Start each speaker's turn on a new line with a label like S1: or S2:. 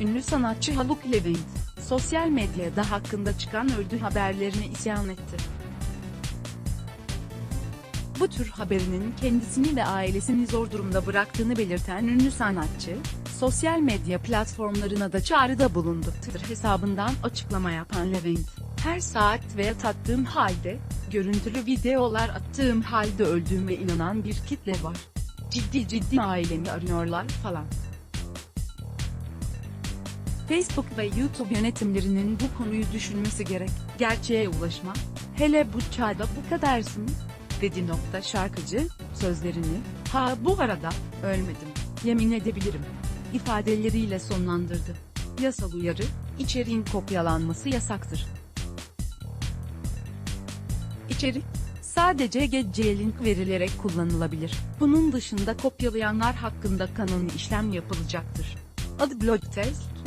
S1: ünlü sanatçı Haluk Levent, sosyal medyada hakkında çıkan öldü haberlerine isyan etti. Bu tür haberinin kendisini ve ailesini zor durumda bıraktığını belirten ünlü sanatçı, sosyal medya platformlarına da çağrıda bulundu. Twitter hesabından açıklama yapan Levent, her saat veya tattığım halde, görüntülü videolar attığım halde öldüğüme inanan bir kitle var. Ciddi ciddi ailemi arıyorlar falan. Facebook ve YouTube yönetimlerinin bu konuyu düşünmesi gerek. Gerçeğe ulaşma, hele bu çağda bu kadarsın, dedi nokta şarkıcı, sözlerini, ha bu arada, ölmedim, yemin edebilirim, ifadeleriyle sonlandırdı. Yasal uyarı, içeriğin kopyalanması yasaktır. İçerik, sadece GC link verilerek kullanılabilir. Bunun dışında kopyalayanlar hakkında kanuni işlem yapılacaktır. Adı blog test,